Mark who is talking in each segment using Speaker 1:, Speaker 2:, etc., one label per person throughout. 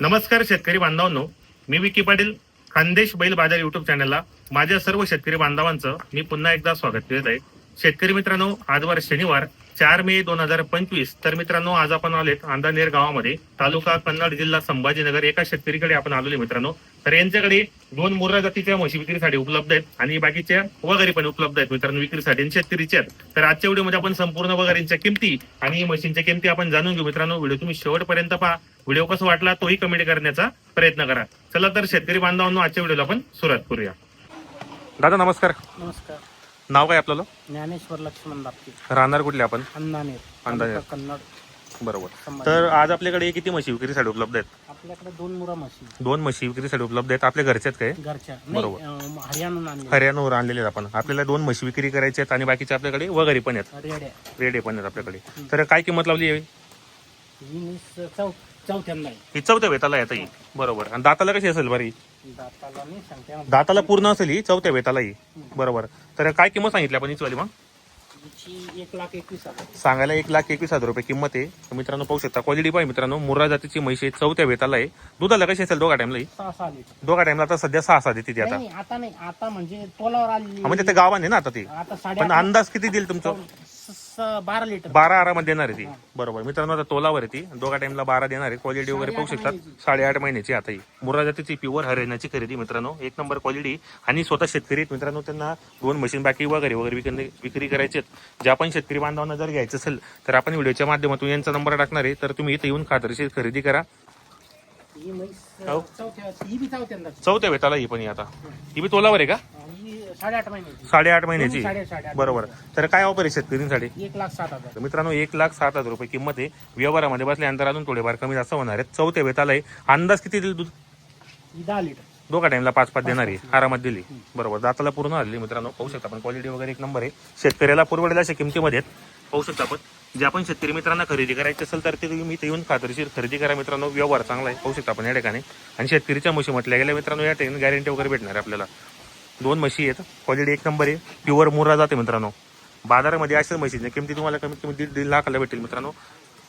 Speaker 1: नमस्कार शेतकरी बांधवांनो. मी विकी पाटील खानदेश बैल बाजार युट्यूब चॅनलला माझ्या सर्व शेतकरी बांधवांचं मी पुन्हा एकदा स्वागत करत आहे. शेतकरी मित्रांनो आजवर शनिवार. चार मे दोन हजार पंचवीस. तर मित्रांनो आज आपण आलेत अंधानेर गावामध्ये. तालुका कन्नड जिल्हा संभाजीनगर. एका शेतकरीकडे आपण आलेले मित्रांनो. तर यांच्याकडे दोन मुर्रा जातीच्या म्हशी विक्रीसाठी उपलब्ध आहेत आणि बाकीच्या वगैरे पण उपलब्ध आहेत मित्रांनो विक्रीसाठी. शेतकरीच्या आहेत. तर आजच्या व्हिडिओमध्ये आपण संपूर्ण वगैरेंच्या किमती आणि म्हशींच्या किमती आपण जाणून घेऊ मित्रांनो. व्हिडिओ तुम्ही शेवटपर्यंत पहा. व्हिडिओ कसा वाटला तोही कमेंट करण्याचा प्रयत्न करा. चला तर शेतकरी बांधवांनो आजच्या व्हिडिओला आपण सुरुवात करूया. दादा नमस्कार.
Speaker 2: नमस्कार.
Speaker 1: नाव काय आपल्याला?
Speaker 2: ज्ञानेश्वर लक्ष्मण दापके
Speaker 1: राहणार कुठले आपण.
Speaker 2: तालुका कन्नड.
Speaker 1: बरोबर.
Speaker 2: संभाजी.
Speaker 1: तर आज आपल्याकडे किती म्हशी विक्रीसाठी उपलब्ध आहेत?
Speaker 2: आपल्याकडे दोन मुरा म्हशी
Speaker 1: दोन म्हशी विक्रीसाठी उपलब्ध आहेत. आपल्या घरच्यात काय?
Speaker 2: घरच्या.
Speaker 1: बरोबर.
Speaker 2: नाही आणले
Speaker 1: हरियाणावर आणलेले आहेत. आपण. आपल्याला दोन म्हशी विक्री करायच्या आहेत आणि बाकीचे आपल्याकडे वगैरे पण आहेत.
Speaker 2: रेड्या.
Speaker 1: रेडे पण आहेत आपल्याकडे. तर काय किंमत लावली आहे?
Speaker 2: ही चौ चौथ्यांदा आहे.
Speaker 1: ही चौथ्या वेताला येत ही. बरोबर. आणि दाताला कशी असेल बरी
Speaker 2: दाताला सांगते.
Speaker 1: दाताला पूर्ण असेल ही? चौथ्या वेताला ही? बरोबर. तर काय किंमत सांगितली आपण हिचवाली मग?
Speaker 2: एक लाख एकवीस हजार.
Speaker 1: सांगायला एक लाख एकवीस हजार रुपये किंमत आहे. तर मित्रांनो पाहू शकता क्वालिटी पाहिजे मित्रांनो मुर्रा जातीची म्हशी चौथ्या वेताला आहे. दुधाला कशी असेल दोघा टाइमला
Speaker 2: सहा सहा लिटर.
Speaker 1: दोघा टाइमला आता सध्या सहा सहा देते ती आता.
Speaker 2: नाही आता नाही आता म्हणजे तोलावर आली
Speaker 1: हा, म्हणजे ते गावाने ना आता ती.
Speaker 2: आता
Speaker 1: पण अंदाज किती देईल तुमचं?
Speaker 2: बारा लिटर
Speaker 1: बारा आरामात देणार आहे ती. बरोबर. मित्रांनो आता तोलावर आहे ती. दोघा टाइमला बारा देणार आहे. क्वालिटी वगैरे पाहू शकतात. साडेआठ महिन्याची आता ही. मुर्रा जातीची प्युअर हरियाणाची खरेदी मित्रांनो. एक नंबर क्वालिटी आणि स्वतः शेतकरी आहेत. मित्रांनो त्यांना दोन मशीन बाकी वगैरे वगैरे विकणे विक्री करायचे आहेत. ज्या पण शेतकरी बांधवांना जर घ्यायचं असेल तर आपण व्हिडिओच्या माध्यमातून यांचा नंबर टाकणार आहे. तर तुम्ही इथे येऊन खात्रीशीर खरेदी करा.
Speaker 2: ही म्हैस
Speaker 1: हो.
Speaker 2: चौथ्या ही बी चौथ्यांदा
Speaker 1: चौथ्या वेताला ही पण ही आता. ही बी तोलावर आहे का?
Speaker 2: साडेआठ महिन्याची.
Speaker 1: साडेआठ महिन्याची?
Speaker 2: साडे साडेआठ
Speaker 1: बरोबर. तर काय ऑफर आहे शेतकरींसाठी
Speaker 2: एक लाख सात हजार.
Speaker 1: तर मित्रांनो एक लाख सात हजार रुपये किंमत आहे. व्यवहारामध्ये बसल्यानंतर अजून थोडेफार कमी जास्त होणार आहेत. चौथ्या वेताला आहे. अंदाज किती दिली दूध?
Speaker 2: ही दहा लिटर.
Speaker 1: दोघा टाइमला पाच पाच देणार आहे. आरामात दिली. बरोबर. दाताला पूर्ण आलेली मित्रांनो. पाहू शकता आपण. क्वालिटी वगैरे एक नंबर आहे. शेतकऱ्याला पुरवडेल अशा किमतीमध्ये आहेत. पाहू शकता आपण. जे आपण शेतकरी मित्रांना खरेदी करायची असेल तर ते तुम्ही इथे येऊन खात्रीशीर खरेदी करा मित्रांनो. व्यवहार चांगला आहे. पाहू शकता आपण. या ठिकाणी. आणि शेतकरीच्या म्हशी म्हटल्या गेल्या मित्रांनो या ठिकाणी गॅरंटी वगैरे भेटणार आहे आपल्याला. दोन म्हशी आहेत. क्वालिटी एक नंबर आहे. प्युअर मुर्रा जाते मित्रांनो. बाजारामध्ये अशाच म्हशीची. किमती तुम्हाला कमीत कमी दीड दीड लाखाला भेटेल मित्रांनो.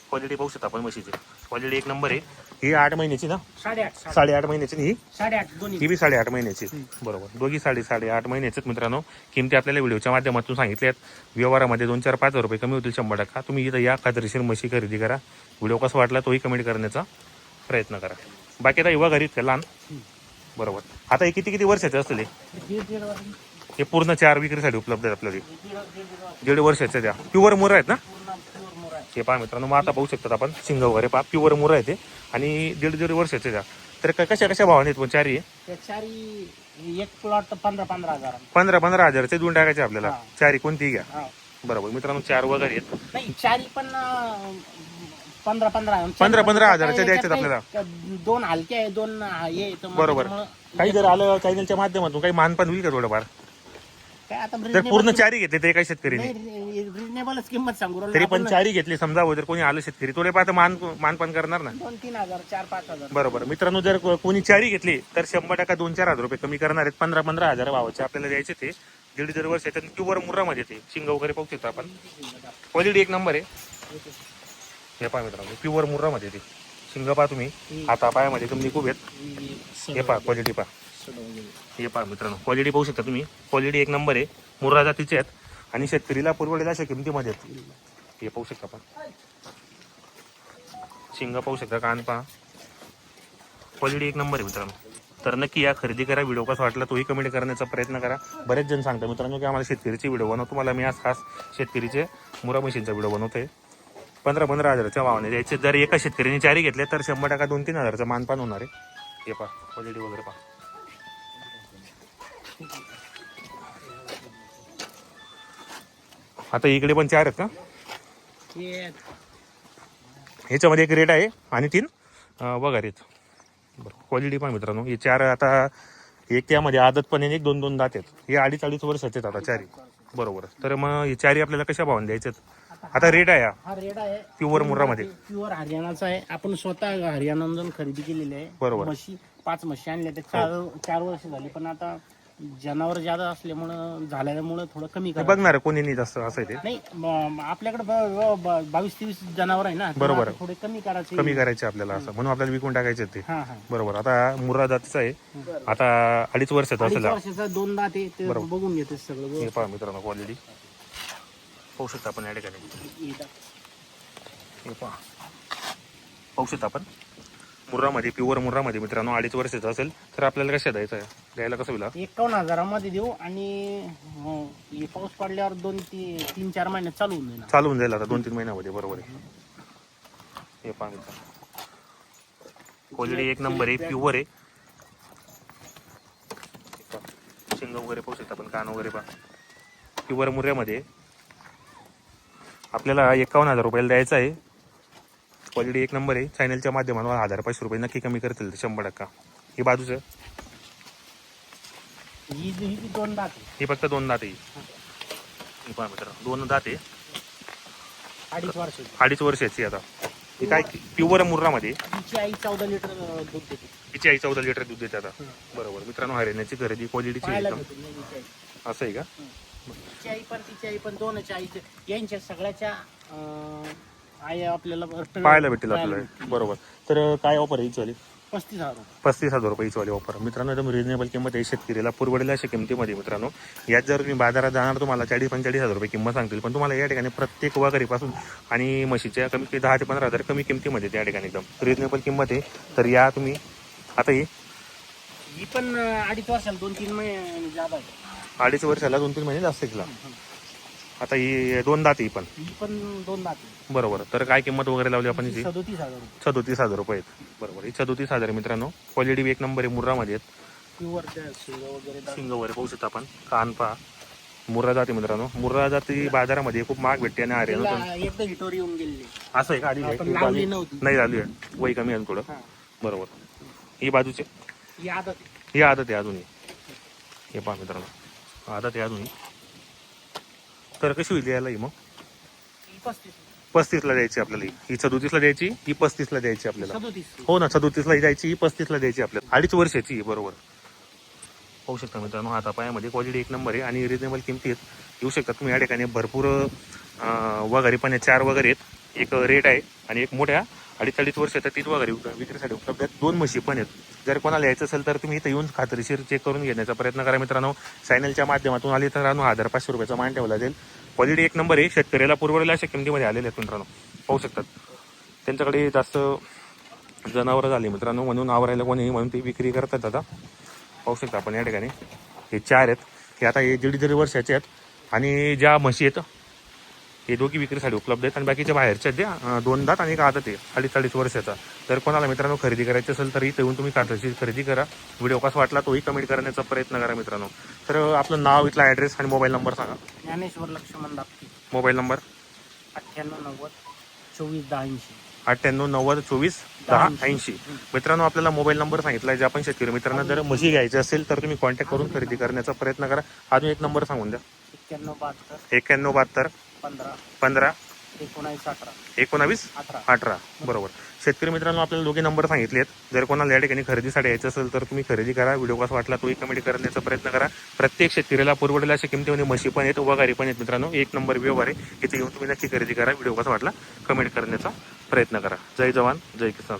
Speaker 1: क्वालिटी पाहू शकता आपण म्हशीची. क्वालिटी एक नंबर आहे. ही आठ महिन्याची ना?
Speaker 2: साडेआठ साडे-
Speaker 1: साडेआठ महिन्याची ही?
Speaker 2: साडेआठ
Speaker 1: ही बी साडेआठ महिन्याची. बरोबर. दोघी साडे साडेआठ महिन्याचेच मित्रांनो. किमती आपल्याला व्हिडिओच्या माध्यमातून सांगितल्या आहेत. व्यवहारामध्ये दोन चार पाच रुपये कमी होतील शंभर टक्का. तुम्ही इथं या खात्रीशीर म्हशी खरेदी करा. व्हिडिओ कसा वाटला तोही कमेंट करण्याचा प्रयत्न करा. बाकी आता युवा घरीच का? लहान? बरोबर. आता हे किती किती वर्षाचे असतील हे? हे पूर्ण चार विक्रीसाठी उपलब्ध आहेत आपल्याला
Speaker 2: दीड दीड वर्ष
Speaker 1: दीड वर्षाचे त्या प्युअर मुरं आहेत ना? हे पहा मित्रांनो मग आता पाहू शकतात आपण. शिंग वगैरे पहा. प्युअर मुरं आहे ते आणि दीड दीड वर्षाचे त्या तर कशा कशा भावाने आहेत
Speaker 2: त्या चारी एक प्लॉट पंधरा पंधरा हजार.
Speaker 1: पंधरा पंधरा हजारचे देऊन टाकायचे आपल्याला. चारी कोणतीही घ्या. बरोबर. मित्रांनो चार वगैरे आहेत.
Speaker 2: चारी पण पंधरा पंधरा
Speaker 1: पंधरा- पंधरा हजाराच्या
Speaker 2: याच्यात
Speaker 1: द्यायच्यात
Speaker 2: काही दोन हलके आहे दोन हे. मग
Speaker 1: बरोबर.
Speaker 2: त्याच्यामुळं
Speaker 1: काही जर आलं चॅनलच्या माध्यमातून काही मानपान होईल का थोडंफार?
Speaker 2: काय आता
Speaker 1: जर पूर्ण चारी घेतले ते काही शेतकरी
Speaker 2: रिजनेबलच किंमत सांगू राहिलो.
Speaker 1: तरी पण चारी घेतली समजा जर कोणी आलं शेतकरी थोडे पाहता मान मानपान करणार ना.
Speaker 2: दोन तीन हजार चार पाच हजार.
Speaker 1: बरोबर. मित्रांनो जर को- कोणी चारी घेतली तर शंभर टक्का दोन चार हजार रुपये कमी करणार आहेत. पंधरा पंधरा हजार भावाचे आपल्याला द्यायचे ते. दीड दीड वर्ष येतात प्युअर मुरामध्ये ते. शिंग वगैरे पाहू शकतो आपण. क्वालिटी एक नंबर आहे. हे पहा मित्रांनो प्युअर मुरामध्ये ते. शिंग पहा तुम्ही. हाता पायामध्ये तुम्ही खूप आहेत. हे पहा क्वालिटी पहा. हे पहा मित्रांनो क्वालिटी पाहू शकता तुम्ही. क्वालिटी एक नंबर आहे. मुर्रा जातीचे आहेत. आणि शेतकरीला पुरवलेल्या अशा किमतीमध्ये आहेत. हे पाहू शकता आपण. शिंग पाहू शकता कान पहा. क्वालिटी एक नंबर आहे मित्रांनो. तर नक्की या खरेदी करा. व्हिडिओ कसा वाटला तोही कमेंट करण्याचा प्रयत्न करा. बरेच जण सांगतात मित्रांनो की आम्हाला शेतकरीचे व्हिडिओ बनवतो. मला मी आज खास शेतकरीचे मुरा मशीनचा व्हिडिओ बनवतोय. पंधरा पंधरा हजाराच्या भावाने याचे जर एका शेतकऱ्याने चारी घेतले तर शंभर टक्का दोन तीन हजाराचं मानपान होणार आहे. हे पहा क्वालिटी वगैरे पहा. आता इकडे पण चार आहेत का? ह्याच्यामध्ये एक रेट आहे आणि तीन वगैरे आहेत. बरं क्वालिटी पण मित्रांनो. हे चार आता एक त्यामध्ये आदत पण आहे आणि एक दोन दोन दात आहेत. हे अडीच अडीच वर्षाचे आहेत आता चारी. बरोबर. तर मग हे चारी आपल्याला कशा भावाने द्यायचे आता रेट आहे हा.
Speaker 2: हा रेड आहे.
Speaker 1: प्युअर
Speaker 2: प्युअर हरियाणाचा आहे. आपण स्वतः हरियाणातून खरेदी केलेली आहे.
Speaker 1: बरोबर.
Speaker 2: म्हशी पाच म्हशी आणल्या त्या चार चार वर्ष झाली. पण आता जनावर ज्यादा असल्यामुळं झाल्यामुळं थोडं कमी
Speaker 1: हे
Speaker 2: करा
Speaker 1: बघणार कोणी नाही जास्त असं आहे ते.
Speaker 2: नाही म- आपल्याकडे ब- ब- बावीस तेवीस जनावर आहे ना.
Speaker 1: बरोबर.
Speaker 2: थोडे कमी करायचे.
Speaker 1: कमी करायचे आपल्याला असं. म्हणून आपल्याला विकून टाकायचे ते.
Speaker 2: हा हा.
Speaker 1: बरोबर. आता मुर्रा जातीचा आहे. आता अडीच वर्षाचा
Speaker 2: अडीच
Speaker 1: असेल हा.
Speaker 2: वर्षाचा दोन दात आहे. ते. बघून घेते सगळं.
Speaker 1: हे पहा मित्रांनो क्वालिटी पाहू शकता आपण या ठिकाणी. हे पहा. पाहू शकता आपण. मुर्रामध्ये प्युअर मुर्रामध्ये मित्रांनो अडीच वर्षाचा असेल तर आपल्याला कशा द्यायचं आहे? द्यायला कसं होईल?
Speaker 2: एकावन्न हजारामध्ये देऊ आणि हे पाऊस पडल्यावर दोन ती तीन चार महिन्यात चालू होऊन जाईल.
Speaker 1: चालू होऊन जाईल आता दोन तीन महिन्यामध्ये बरोबर आहे. हे पहा मित्रांनो क्वालिटी एक नंबर आहे प्युअर आहे. शिंग वगैरे पाहू शकता आपण कान वगैरे पहा. प्युअर मुर्ऱ्यामध्ये आपल्याला एकावन्न हजार रुपयाला द्यायचं आहे. क्वालिटी एक नंबर आहे. चॅनलच्या माध्यमातून हजार पाचशे रुपये नक्की कमी करतील शंभर टक्का. हे बाजूचं.
Speaker 2: ही जी दोन दात आहे
Speaker 1: फक्त दोन दात आहे. पहा मित्रांनो दोन दात आहे.
Speaker 2: अडीच वर्षाची.
Speaker 1: अडीच वर्षाची आता. हे काय प्युअर मुर्रामध्ये?
Speaker 2: तिची आई चौदा लिटर दूध देते.
Speaker 1: तिची आई चौदा लिटर दूध देते आता. बरोबर. मित्रांनो हरियाणाची खरेदी क्वालिटीची एकदम. असं आहे का?
Speaker 2: तिची आई पण तिची आई पण दोनच आईचे. यांच्या सगळ्याच्या अं, आई आपल्याला
Speaker 1: पाहायला भेटेल आपल्याला. बरोबर. तर काय ऑफर आहे वाली
Speaker 2: पस्तीस हजार रुपये.
Speaker 1: पस्तीस हजार रुपयाची वाली ऑफर मित्रांनो एकदम रिजनेबल किंमत आहे शेतकरीला पुरवडेल अशा किमतीमध्ये मित्रांनो. यात जर तुम्ही बाजारात जाणार तुम्हाला चाळीस पंचेचाळीस हजार रुपये किंमत सांगतील. पण तुम्हाला या ठिकाणी प्रत्येक वाघरीपासून आणि म्हशीच्या कमी कमी दहा ते पंधरा हजार कमी किमतीमध्ये त्या ठिकाणी एकदम रिजनेबल किंमत आहे. तर या तुम्ही आता ही
Speaker 2: ही पण अडीच वर्षाला दोन तीन महिने आहे.
Speaker 1: अडीच वर्षाला दोन तीन महिने जास्त केला आता ही दोन दात ही पण.
Speaker 2: ही पण दोन दात.
Speaker 1: बरोबर. तर काय किंमत वगैरे लावली आपण हिची?
Speaker 2: सदोतीस हजार रुपये.
Speaker 1: सदोतीस हजार रुपये आहेत. बरोबर. ही सदोतीस हजार आहे मित्रांनो. क्वालिटी एक नंबर आहे मुर्रामध्ये आहेत.
Speaker 2: प्युअर शिंग वगैरे दात.
Speaker 1: शिंग वगैरे पाहू शकता आपण. कान पहा. मुर्रा जाती मित्रांनो. मुर्रा जाती बाजारामध्ये खूप महाग भेटते आणि हरियाणा
Speaker 2: तिला एकदा हिटोर येऊन गेलेली
Speaker 1: असं आहे का? आधी
Speaker 2: आपण
Speaker 1: आहे?
Speaker 2: लावली नव्हती.
Speaker 1: नाही झाली आहे. वय कमी आहे थोडं.
Speaker 2: हा.
Speaker 1: बरोबर. ही बाजूचे
Speaker 2: ही आदत आहे.
Speaker 1: ही आदत आहे अजूनही. हे पहा मित्रांनो. आदत आहे अजूनही. तर कशी होईल याला ही मग?
Speaker 2: ही पस्तीस
Speaker 1: पस्तीसला द्यायची आपल्याला ही. ही सदोतीसला द्यायची ही पस्तीसला द्यायची आपल्याला.
Speaker 2: सदोतीस.
Speaker 1: हो ना सदोतीसला द्यायची ही पस्तीसला द्यायची आपल्याला. अडीच वर्षाची आहे, बरोबर. पाहू शकता मित्रांनो हातापायामध्ये क्वालिटी एक नंबर आहे आणि रिजनेबल किमतीत येऊ शकतात तुम्ही या ठिकाणी. भरपूर अं, वगैरे पण आहे. चार वगैरे आहेत. एक रेट आहे आणि एक मोठ्या अडीच अडीच येतात तीच वगैरे विक्रीसाठी उपलब्ध आहेत. दोन म्हशी पण आहेत. जर कोणाला यायचं असेल तर तुम्ही इथं येऊन खात्रीशीर चेक करून घेण्याचा प्रयत्न करा मित्रांनो. सायनलच्या माध्यमातून आले तर हजार पाचशे रुपयाचा मान ठेवला जाईल. क्वालिटी एक नंबर आहे. शेतकऱ्याला पुरवलेल्या अशा किमतीमध्ये आलेले आहेत मित्रांनो. पाहू शकतात. त्यांच्याकडे जास्त जनावरं झाली मित्रांनो म्हणून आवरायला कोणी म्हणून ती विक्री करतात आता. पाहू शकता आपण या ठिकाणी. हे चार आहेत. हे आता हे दीड दीड वर्षाचे आहेत. आणि ज्या म्हशी आहेत हे दोघी विक्रीसाठी उपलब्ध आहेत. आणि बाकीच्या बाहेरच्या द्या दोन दात आणि एक आदत आहे अडीच अडीच वर्षाचा. तर कोणाला मित्रांनो खरेदी करायची असेल तर इथं येऊन तुम्ही काटाची खरेदी करा. व्हिडिओ कसा वाटला तोही कमेंट करण्याचा प्रयत्न करा मित्रांनो. तर आपलं नाव इथला ॲड्रेस आणि मोबाईल नंबर सांगा.
Speaker 2: ज्ञानेश्वर लक्ष्मण दापके.
Speaker 1: मोबाईल नंबर
Speaker 2: अठ्ठ्याण्णव नव्वद चोवीस दहा ऐंशी.
Speaker 1: अठ्ठ्याण्णव नव्वद चोवीस दहा ऐंशी. मित्रांनो आपल्याला मोबाईल नंबर सांगितला जे आपण शेतकरी मित्रांना जर म्हशी घ्यायची असेल तर तुम्ही कॉन्टॅक्ट करून खरेदी करण्याचा प्रयत्न करा. अजून एक नंबर सांगून द्या.
Speaker 2: एक्क्याण्णव बहात्तर.
Speaker 1: एक्क्याण्णव बहात्तर.
Speaker 2: पंधरा.
Speaker 1: पंधरा?
Speaker 2: एकोणावीस अठरा.
Speaker 1: एकोणावीस?
Speaker 2: अठरा.
Speaker 1: अठरा. बरोबर. शेतकरी मित्रांनो आपल्याला दोघे नंबर सांगितले आहेत. जर कोणाला या ठिकाणी खरेदीसाठी यायचं असेल तर तुम्ही खरेदी करा. व्हिडिओ कसा वाटला तोही कमेंट करण्याचा प्रयत्न करा. प्रत्येक शेतकऱ्याला पुरवडेल्या अशा किमतीमध्ये म्हशी पण आहेत वगारी पण आहेत मित्रांनो. एक नंबर व्यवहार आहे. इथे येऊन तुम्ही नक्की खरेदी करा. व्हिडिओ कसा वाटला? कमेंट करण्याचा प्रयत्न करा. जय जवान जय किसान.